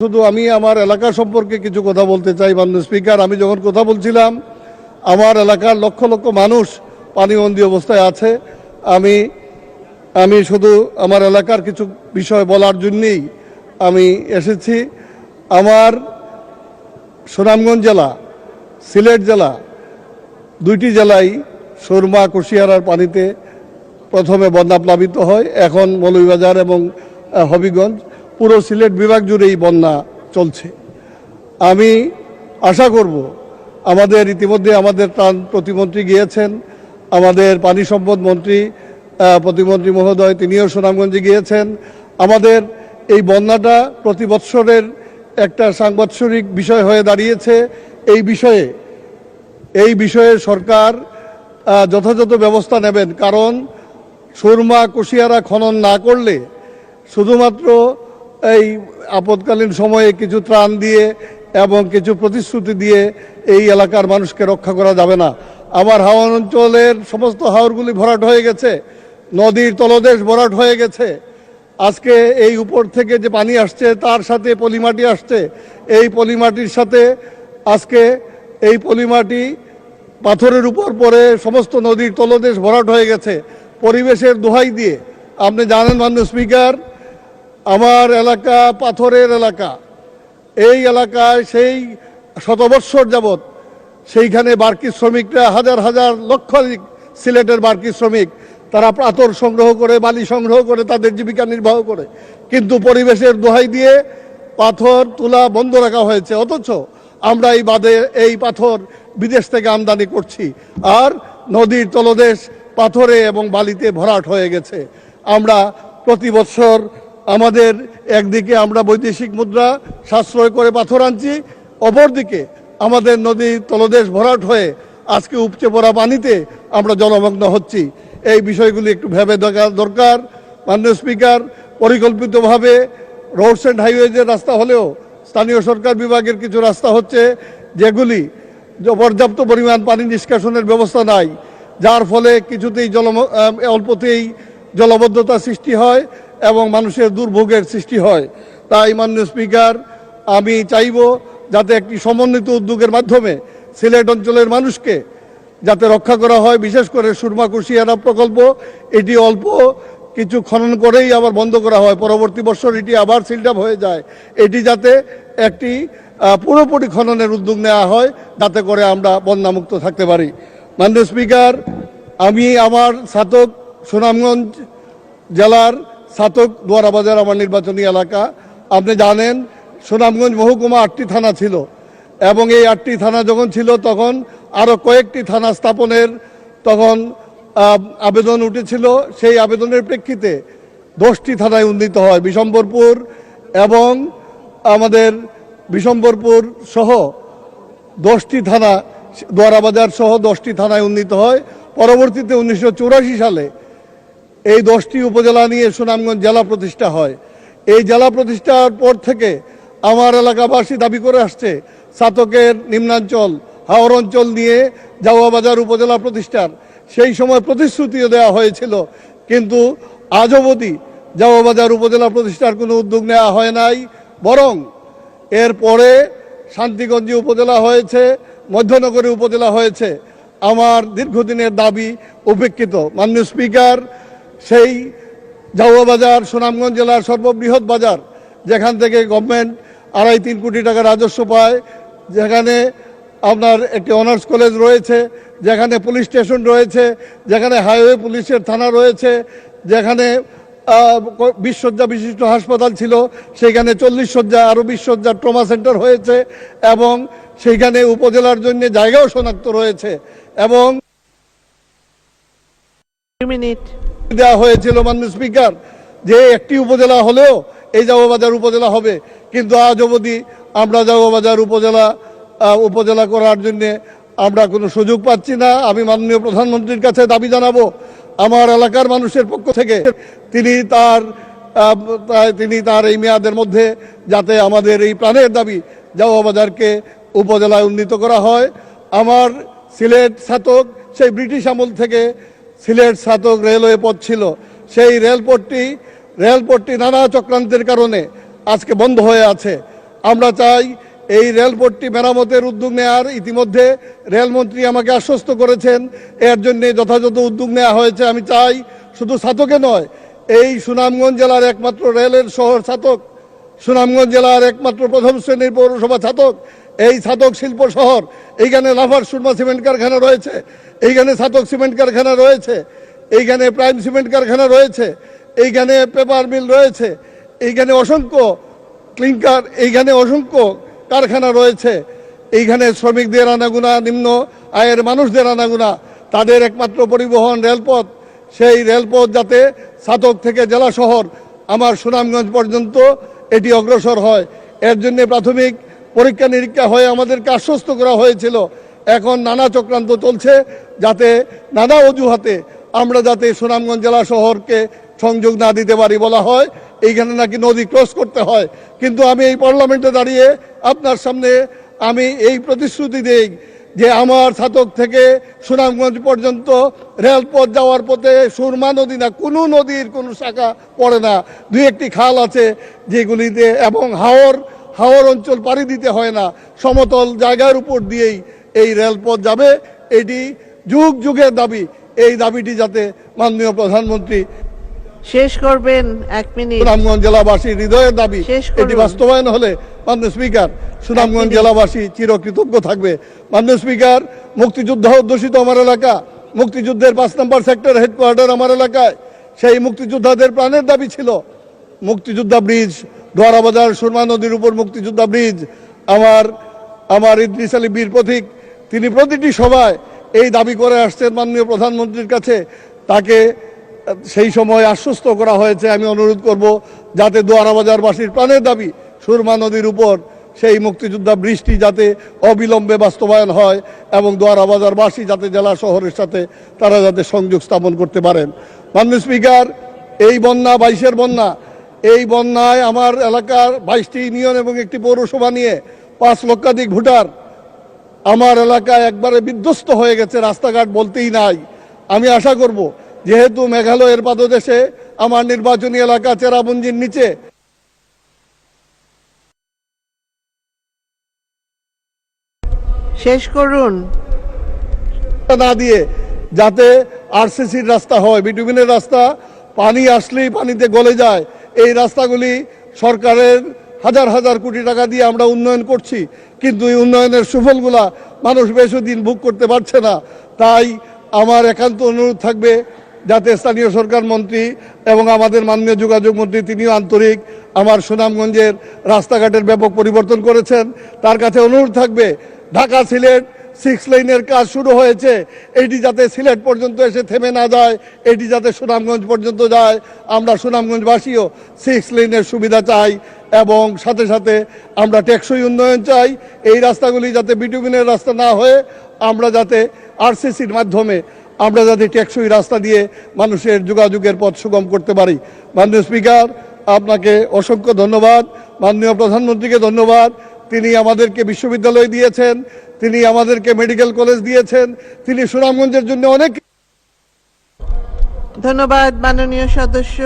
শুধু আমি আমার এলাকা সম্পর্কে কিছু কথা বলতে চাই, মাননীয় স্পিকার। আমি যখন কথা বলছিলাম, আমার এলাকার লক্ষ লক্ষ মানুষ পানিবন্দী অবস্থায় আছে। আমি আমি শুধু আমার এলাকার কিছু বিষয় বলার জন্যেই আমি এসেছি। আমার সুনামগঞ্জ জেলা, সিলেট জেলা, দুইটি জেলাই সুরমা, কুশিয়ারার পানিতে প্রথমে বন্যা প্লাবিত হয়। এখন মৌলভীবাজার এবং হবিগঞ্জ পুরো সিলেট বিভাগ জুড়েই বন্যা চলছে। আমি আশা করব, আমাদের ইতিমধ্যে আমাদের ত্রাণ প্রতিমন্ত্রী গিয়েছেন, আমাদের পানি সম্পদ মন্ত্রী প্রতিমন্ত্রী মহোদয়, তিনিও সুনামগঞ্জে গিয়েছেন। আমাদের এই বন্যাটা প্রতি বৎসরের একটা সাংবৎসরিক বিষয় হয়ে দাঁড়িয়েছে। এই বিষয়ে এই বিষয়ে সরকার যথাযথ ব্যবস্থা নেবেন। কারণ সুরমা, কুশিয়ারা খনন না করলে শুধুমাত্র এই আপদকালীন সময়ে কিছু ত্রাণ দিয়ে এবং কিছু প্রতিশ্রুতি দিয়ে এই এলাকার মানুষকে রক্ষা করা যাবে না। আমার হাওয়ান অঞ্চলের সমস্ত হাওরগুলি ভরাট হয়ে গেছে, নদীর তলদেশ ভরাট হয়ে গেছে। আজকে এই উপর থেকে যে পানি আসছে, তার সাথে পলিমাটি আসছে। এই পলিমাটির সাথে আজকে এই পলিমাটি পাথরের উপর পড়ে সমস্ত নদীর তলদেশ ভরাট হয়ে গেছে। পরিবেশের দোহাই দিয়ে। আপনি জানেন, মাননীয় স্পিকার আমার এলাকা পাথরের এলাকা। এই এলাকায় সেই শতবৎসর যাবৎ সেইখানে বার্কি শ্রমিকরা হাজার হাজার লক্ষাধিক সিলেটের বার্কি শ্রমিক, তারা পাথর সংগ্রহ করে, বালি সংগ্রহ করে, তাদের জীবিকা নির্বাহ করে। কিন্তু পরিবেশের দোহাই দিয়ে পাথর তোলা বন্ধ রাখা হয়েছে। অথচ আমরা এই বাদে এই পাথর বিদেশ থেকে আমদানি করছি। আর নদীর তলদেশ পাথরে এবং বালিতে ভরাট হয়ে গেছে। আমরা প্রতি বছর আমাদের একদিকে আমরা বৈদেশিক মুদ্রা সাশ্রয় করে পাথর আনছি, অপরদিকে আমাদের নদীর তলদেশ ভরাট হয়ে আজকে উপচে পড়া পানিতে আমরা জলমগ্ন হচ্ছি। এই বিষয়গুলি একটু ভেবে দেখা দরকার। মাননীয় স্পিকার, পরিকল্পিতভাবে রোডস অ্যান্ড হাইওয়েজের রাস্তা হলেও স্থানীয় সরকার বিভাগের কিছু রাস্তা হচ্ছে যেগুলি পর্যাপ্ত পরিমাণ পানি নিষ্কাশনের ব্যবস্থা নাই, যার ফলে কিছুতেই জল অল্পতেই জলবদ্ধতা সৃষ্টি হয়। এবং মানুষের দুর্ভোগের সৃষ্টি হয়। তাই, মাননীয় স্পিকার, আমি চাইব যাতে একটি সমন্বিত উদ্যোগের মাধ্যমে সিলেট অঞ্চলের মানুষকে যাতে রক্ষা করা হয়, বিশেষ করে সুরমা কুশিয়ারা প্রকল্প। এটি অল্প কিছু খনন করেই আবার বন্ধ করা হয়। পরবর্তী বছর এটি আবার সিল্ড আপ হয়ে যায়। এটি যাতে একটি পুরোপুরি খননের উদ্যোগ নেওয়া হয়, যাতে করে আমরা বন্যামুক্ত থাকতে পারি। মাননীয় স্পিকার, আমি আমার ছাতক সুনামগঞ্জ জেলার ছাতক দুয়ারাবাজার আমার নির্বাচনী এলাকা। আপনি জানেন, সুনামগঞ্জ মহকুমা আটটি থানা ছিল এবং এই আটটি থানা যখন ছিল তখন আরও কয়েকটি থানা স্থাপনের তখন আবেদন উঠেছিল। সেই আবেদনের প্রেক্ষিতে দশটি থানায় উন্নীত হয়, বিশম্বরপুর এবং আমাদের বিশম্বরপুর সহ দশটি থানা দোয়ারাবাজার সহ দশটি থানায় উন্নীত হয়। পরবর্তীতে উনিশশো চুরাশি সালে এই দশটি উপজেলা নিয়ে সুনামগঞ্জ জেলা প্রতিষ্ঠা হয়। এই জেলা প্রতিষ্ঠার পর থেকে আমার এলাকাবাসী দাবি করে আসছে, সাতকের নিম্নাঞ্চল, হাওর অঞ্চল নিয়ে জাওয়াবাজার উপজেলা প্রতিষ্ঠার। সেই সময় প্রতিশ্রুতিও দেওয়া হয়েছিল, কিন্তু আজ অবধি জাওয়াবাজার উপজেলা প্রতিষ্ঠার কোনো উদ্যোগ নেওয়া হয় নাই, বরং এরপরে শান্তিগঞ্জে উপজেলা হয়েছে, মধ্যনগরে উপজেলা হয়েছে। আমার দীর্ঘদিনের দাবি উপেক্ষিত। মাননীয় স্পিকার সেই জাউয়া বাজার, সুনামগঞ্জ জেলার সর্ববৃহৎ বাজার, যেখান থেকে গভর্নমেন্ট আড়াই তিন কোটি টাকা রাজস্ব পায়, যেখানে আপনার একটি অনার্স কলেজ রয়েছে, যেখানে পুলিশ স্টেশন রয়েছে, যেখানে হাইওয়ে পুলিশের থানা রয়েছে, যেখানে বিশ শয্যা বিশিষ্ট হাসপাতাল ছিল সেখানে চল্লিশ শয্যা, আরও বিশ শয্যার ট্রমা সেন্টার হয়েছে এবং সেইখানে উপজেলার জন্য জায়গাও শনাক্ত রয়েছে এবং minute. দেওয়া হয়েছিল মাননীয় স্পিকার, যে একটি উপজেলা হলেও এই জামাবাজার উপজেলা হবে। কিন্তু আজ অবধি আমরা জামাবাজার উপজেলা উপজেলা করার জন্য আমরা কোনো সুযোগ পাচ্ছি না। আমি মাননীয় প্রধানমন্ত্রীর কাছে দাবি জানাব, আমার এলাকার মানুষের পক্ষ থেকে তিনি তার তিনি তার এই মেয়াদের মধ্যে যাতে আমাদের এই প্রাণের দাবি জামাবাজারকে উপজেলায় উন্নীত করা হয়। আমার সিলেট ছাতক সেই ব্রিটিশ আমল থেকে সিলেট ছাতক রেলওয়ে পথ ছিল। সেই রেলপথটি রেলপথটি নানা চক্রান্তের কারণে আজকে বন্ধ হয়ে আছে। আমরা চাই এই রেলপথটি মেরামতের উদ্যোগ নেওয়ার ইতিমধ্যে রেলমন্ত্রী আমাকে আশ্বস্ত করেছেন, এর জন্য যথাযথ উদ্যোগ নেওয়া হয়েছে। আমি চাই শুধু ছাতকে নয়, এই সুনামগঞ্জ জেলার একমাত্র রেলের শহর ছাতক সুনামগঞ্জ জেলার একমাত্র প্রথম শ্রেণির পৌরসভা ছাতক এই ছাতক শিল্প শহর, এইখানে লাফার সুরমা সিমেন্ট কারখানা রয়েছে, এইখানে ছাতক সিমেন্ট কারখানা রয়েছে, এইখানে প্রাইম সিমেন্ট কারখানা রয়েছে, এইখানে পেপার মিল রয়েছে, এইখানে অসংখ্য ক্লিংকার, এইখানে অসংখ্য কারখানা রয়েছে, এইখানে শ্রমিকদের আনাগুনা নিম্ন আয়ের মানুষদের আনাগুনা, তাদের একমাত্র পরিবহন রেলপথ, সেই রেলপথ যাতে সাতক থেকে জেলা শহর, আমার সুনামগঞ্জ পর্যন্ত এটি অগ্রসর হয়। এর জন্য প্রাথমিক পরীক্ষা নিরীক্ষা হয়ে আমাদেরকে আশ্বস্ত করা হয়েছিল। এখন নানা চক্রান্ত চলছে যাতে নানা অজুহাতে আমরা যাতে সুনামগঞ্জ জেলা শহরকে সংযোগ না দিতে পারি বলা হয়। এইখানে নাকি নদী ক্রস করতে হয়। কিন্তু আমি এই পার্লামেন্টে দাঁড়িয়ে আপনার সামনে আমি এই প্রতিশ্রুতি দেই যে আমার ছাতক থেকে সুনামগঞ্জ পর্যন্ত রেলপথ যাওয়ার পথে সুরমা নদী না, কোনো নদীর কোনো শাখা পড়ে না। দুই একটি খাল আছে যেগুলিতে এবং হাওর হাওর অঞ্চল পাড়ি দিতে হয় না। সমতল জায়গার উপর দিয়েই এই রেলপথ যাবে। এটি যুগ যুগের দাবি। এই দাবিটি যাতে মাননীয় প্রধানমন্ত্রী শেষ করবেন এক মিনিট। সুনামগঞ্জ জেলাবাসীর হৃদয়ের দাবি। এটি বাস্তবায়ন হলে মাননীয় স্পিকার সুনামগঞ্জ। জেলাবাসী চিরকৃতজ্ঞ থাকবে। মাননীয় স্পিকার মুক্তিযুদ্ধ অধ্যুষিত আমার এলাকা মুক্তিযুদ্ধের পাঁচ নম্বর সেক্টর হেডকোয়ার্টার আমার এলাকায়। সেই মুক্তিযোদ্ধাদের প্রাণের দাবি ছিল। মুক্তিযোদ্ধা ব্রিজ দোয়ারাবাজার সুরমা নদীর উপর মুক্তিযোদ্ধা ব্রিজ, আমার আমার ইদ্রিস আলী বীর প্রতীক, তিনি প্রতিটি সভায় এই দাবি করে আসছেন মাননীয় প্রধানমন্ত্রীর কাছে। তাকে, সেই সময় আশ্বস্ত করা হয়েছে, আমি অনুরোধ করব, যাতে দোয়ারাবাজারবাসীর প্রাণের দাবি সুরমা নদীর উপর সেই মুক্তিযোদ্ধা বৃষ্টি যাতে অবিলম্বে বাস্তবায়ন হয় এবং দোয়ারাবাজারবাসী যাতে জেলা শহরের সাথে তারা যাতে সংযোগ স্থাপন করতে পারেন। মাননীয় স্পিকার, এই বন্যা, বাইশের বন্যা এই বন্যায় আমার এলাকার বাইশটি ইউনিয়ন এবং একটি পৌরসভা নিয়ে পাঁচ লক্ষাধিক ভোটার আমার এলাকায় একবারে বিধ্বস্ত হয়ে গেছে রাস্তাঘাট বলতেই নাই। আমি আশা করব যেহেতু মেঘালয়ের পাদদেশে আমার নির্বাচনী এলাকা চেরাপুঞ্জির নিচে। শেষ করুন। না দিয়ে যাতে আরসিসির রাস্তা হয় বিটুমিনের রাস্তা পানি আসলেই পানিতে গলে যায়। এই রাস্তাগুলি সরকারের হাজার হাজার কোটি টাকা দিয়ে আমরা উন্নয়ন করছি, কিন্তু এই উন্নয়নের সুফলগুলা মানুষ বেশি দিন ভোগ করতে পারছে না। তাই আমার একান্ত অনুরোধ থাকবে যাতে স্থানীয় সরকার মন্ত্রী এবং আমাদের মাননীয় যোগাযোগ মন্ত্রী, তিনিও আন্তরিক আমার সুনামগঞ্জের রাস্তাঘাটের ব্যাপক পরিবর্তন করেছেন। তার কাছে অনুরোধ থাকবে, ঢাকা সিলেট সিক্স লাইনের কাজ শুরু হয়েছে। এটি যাতে সিলেট পর্যন্ত এসে থেমে না যায়, এটি যাতে সুনামগঞ্জ পর্যন্ত যায়, আমরা সুনামগঞ্জবাসীও সিক্স লাইনের সুবিধা চাই এবং সাথে সাথে আমরা টেকসই উন্নয়ন চাই। এই রাস্তাগুলি যাতে বিটুমিনের রাস্তা না হয়ে আমরা যাতে আরসিসির মাধ্যমে আমরা যাতে টেকসই রাস্তা দিয়ে মানুষের যোগাযোগের পথ সুগম করতে পারি। মাননীয় স্পিকার, আপনাকে অসংখ্য ধন্যবাদ। মাননীয় প্রধানমন্ত্রীকে ধন্যবাদ। তিনি আমাদেরকে বিশ্ববিদ্যালয় দিয়েছেন। তিনি আমাদেরকে মেডিকেল কলেজ দিয়েছেন। তিনি সুনামগঞ্জের জন্য অনেক ধন্যবাদ মাননীয় সদস্য।